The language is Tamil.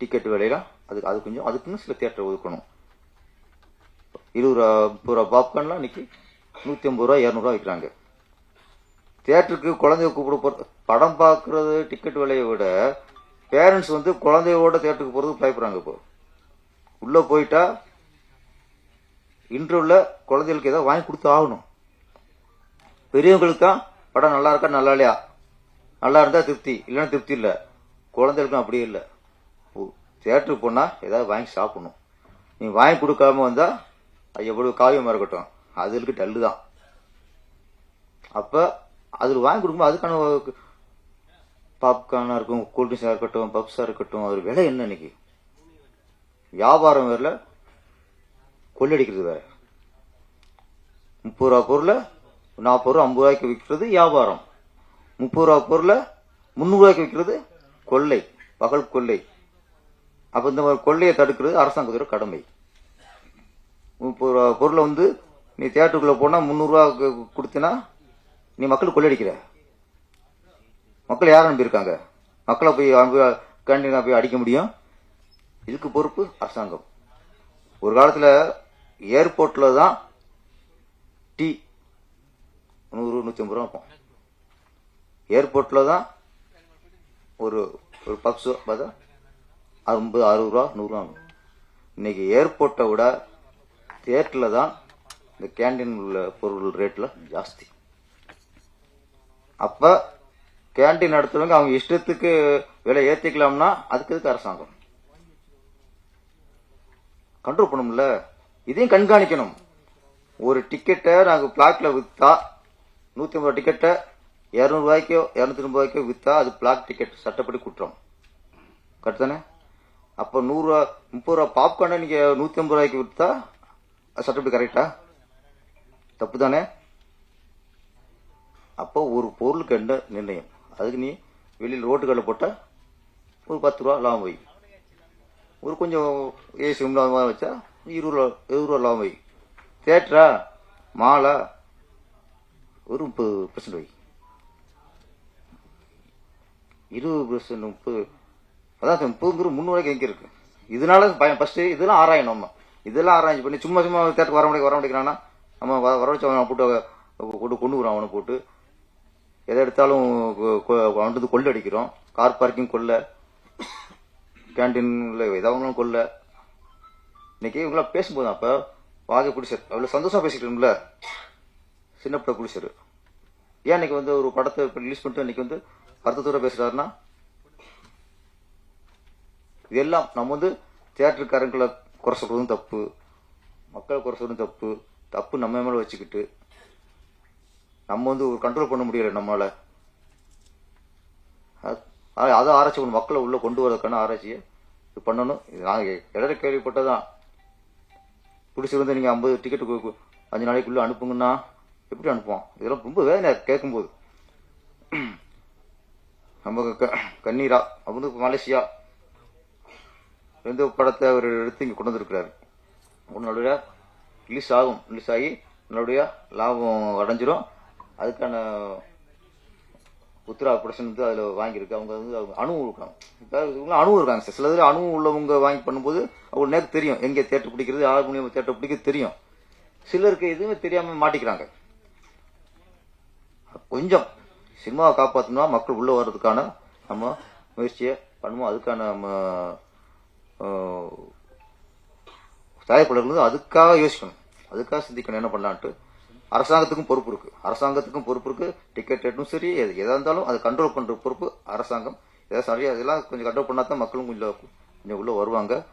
டிக்கெட் விலையெல்லாம் அதுக்கு அது கொஞ்சம் அதுக்குன்னு சில தியேட்டர் ஒதுக்கணும். இருபது ரூபா முப்பது ரூபா பாப்கார்ன்லாம் இன்னைக்கு நூற்றி ஐம்பது ரூபா இரநூறுவா விற்கிறாங்க தியேட்டருக்கு குழந்தைய கூப்பிட போகிறது படம் பார்க்குறது டிக்கெட் விலையை விட பேரண்ட்ஸ் வந்து குழந்தையோட தியேட்டருக்கு போகிறதுக்கு பயப்படுறாங்க இப்போ. உள்ளே போயிட்டா இன்டர்வியூல குழந்தைகளுக்கு ஏதாவது வாங்கி கொடுத்து ஆகணும். பெரியவங்களுக்கு தான் படம் நல்லா இருக்கா நல்லா இல்லையா? நல்லா இருந்தால் திருப்தி இல்லைன்னா திருப்தி இல்லை. குழந்தைகளுக்கும் அப்படியே இல்லை. தியேட்டருக்கு போனால் ஏதாவது வாங்கி சாப்பிடணும். நீ வாங்கி கொடுக்காம வந்தால் அது எவ்வளோ காவியமாக இருக்கட்டும். அதுக்கு டல்லு தான். அப்போ அதில் வாங்கி கொடுக்கும்போது அதுக்கான பாப்கார்னாக இருக்கும் கூல்ட்ரிங்ஸாக இருக்கட்டும் பப்ஸாக இருக்கட்டும் அது விலை என்ன இன்னைக்கு? வியாபாரம் வேற கொள்ளடிக்கிறது வேற. முப்பது ரூபா பொருளை நாற்பது ரூபா ஐம்பது ரூபாய்க்கு விற்கிறது வியாபாரம். முப்பது ரூபா பொருளை முந்நூறுரூவாய்க்கு விற்கிறது கொள்ளை பகல் கொள்ளை. அப்ப இந்த கொள்ளையை தடுக்கிறது அரசாங்கத்தோட கடமை. முப்பது பொருளை வந்து நீ தேட்டருக்குள்ளே போனா முந்நூறுரூவா கொடுத்தினா நீ மக்கள் கொள்ளடிக்கிற மக்கள் யார் அனுப்பியிருக்காங்க மக்களை போய் கேண்டீனா போய் அடிக்க முடியும்? இதுக்கு பொறுப்பு அரசாங்கம். ஒரு காலத்தில் ஏர்போர்ட்ல தான் டீ நூறு நூற்றி ஐம்பது ரூபா இருக்கும் ஏர்போர்ட்ல தான் ஒரு ஒரு பப்ஸ் பார்த்தா ஐம்பது அறுபது ரூபா நூறுரூவா ஆகும். இன்னைக்கு ஏர்போர்ட்டை விட தேட்டரில் தான் இந்த கேண்டீன் உள்ள பொருள் ரேட்டில் ஜாஸ்தி. அப்போ கேண்டீன் நடத்துறவங்க அவங்க இஷ்டத்துக்கு விலை ஏற்றிக்கலாம்னா அதுக்கு இதுக்கு அரசாங்கம்? கண்ட்ரோல் பண்ணும்ல இதையும் கண்காணிக்கணும். ஒரு டிக்கெட்டை நாங்கள் பிளாக்ல விற்றா நூற்றி ஐம்பது டிக்கெட்டை இரநூறுவாய்க்கோ இரநூத்தி ஐம்பது ரூபாய்க்கோ விற்றா அது பிளாக் டிக்கெட் சட்டப்படி குற்றம் கரெக்ட் தானே? அப்ப நூறுரூவா முப்பது ரூபா பாப்கார்னை நீங்க நூத்தி ஐம்பது ரூபாய்க்கு விற்றா அது சட்டப்படி கரெக்டா தப்பு தானே அப்போ ஒரு பொருளுக்கு என்ன நிர்ணயம்? அதுக்கு நீ வெளியில் ரோட்டுகளில் போட்டால் ஒரு பத்து ரூபா லாபம் வை. ஒரு கொஞ்சம் ஏசி மாதிரி வச்சா இருபது ரூபா இருபது ரூபா லாபம் வை. தேட்டரா? மாலா? ஒரு முப்பது பர்சன்ட் வை. இருபது பர்சன்ட் முப்பது அதான் முப்பது முந்நூறுவாய்க்கு எங்கே இருக்கு? இதனால பயம் ஃபர்ஸ்ட் இதெல்லாம் ஆராயணும் நம்ம. இதெல்லாம் ஆராய்ச்சி பண்ணி சும்மா சும்மா தேட்டருக்கு வர முடியாது வர முடிக்கிறான்னா நம்ம வ- வர வச்சு அவனை போட்டு கொண்டு கொண்டு வரோம் அவனை போட்டு. எதை எடுத்தாலும் கொ- கொ- கொள்ளை அடிக்கிறோம். கார் பார்க்கிங் கொள்ளை. கேன்டீனில் எதாவது கொள்ள. இன்னைக்கு இவங்கள பேசும்போது அப்போ வாகை குடிசர் அவ்வளோ சந்தோஷமாக பேசிக்கிறோம்ல சின்ன பட குடிசர் ஏன் இன்னைக்கு வந்து ஒரு படத்தை ரிலீஸ் பண்ணிட்டு இன்னைக்கு வந்து அர்த்தத்தோட பேசுறாருன்னா இதெல்லாம் நம்ம வந்து தியேட்டருக்காரங்களை குறை சொல்கிறதும் தப்பு மக்களை குறை சொல்கிறதும் தப்பு தப்பு நம்ம மேலே வச்சுக்கிட்டு நம்ம வந்து ஒரு கண்ட்ரோல் பண்ண முடியலை நம்மளால் அது- அதை ஆராய்ச்சி பண்ணணும் மக்களை உள்ளே கொண்டு வரதுக்கான ஆராய்ச்சியை இது பண்ணணும். இது நாங்கள் இடையில கேள்விப்பட்டதான் தான் பிடிச்சிருந்து நீங்கள் ஐம்பது டிக்கெட் அஞ்சு நாளைக்குள்ளே அனுப்புங்கன்னா எப்படி அனுப்புவோம் இதெல்லாம் ரொம்ப வேதனை கேட்கும்போது. நம்ம க- கண்ணீரா அவர் வந்து மலேசியா எந்த படத்தை அவர் எடுத்து இங்கே கொண்டு வந்திருக்கிறாரு. உன்னுடைய ரிலீஸ் ஆகும். ரிலீஸ் ஆகி நல்லபடியாக லாபம் அடைஞ்சிரும். அதுக்கான உத்ரா ப்ரொடக்ஷன் வந்து அதில் வாங்கியிருக்கு. அவங்க வந்து அவங்க அணுவும் இருக்காங்க இப்ப இவங்க அணுவும் இருக்காங்க சார். சில இதுல அணு உள்ளவங்க வாங்கி பண்ணும்போது அவங்களுக்கு நேரம் தெரியும். எங்கே தேட்டர் பிடிக்கிறது யார் மூலியமா தேட்டர் பிடிக்கிறது தெரியும். சிலருக்கு எதுவுமே தெரியாமல் மாட்டிக்கிறாங்க. கொஞ்சம் சினிமாவை காப்பாற்றணும்னா மக்கள் உள்ளே வர்றதுக்கான நம்ம முயற்சியை பண்ணுவோம். அதுக்கான நம்ம ஆஹ், இருந்தது அதுக்காக யோசிக்கணும். அதுக்காக சிந்திக்கணும் என்ன பண்ணலான்ட்டு. அரசாங்கத்துக்கும் பொறுப்பு இருக்கு. அரசாங்கத்துக்கும் பொறுப்பு இருக்கு. டிக்கெட் ரேட்டும் சரி. எது எதாக இருந்தாலும் அதை கண்ட்ரோல் பண்ற பொறுப்பு அரசாங்கம். ஏதாவது சரியா இதெல்லாம் கொஞ்சம் கண்ட்ரோல் பண்ணாதான் மக்களும் கொஞ்சம் கொஞ்சம் உள்ள வருவாங்க.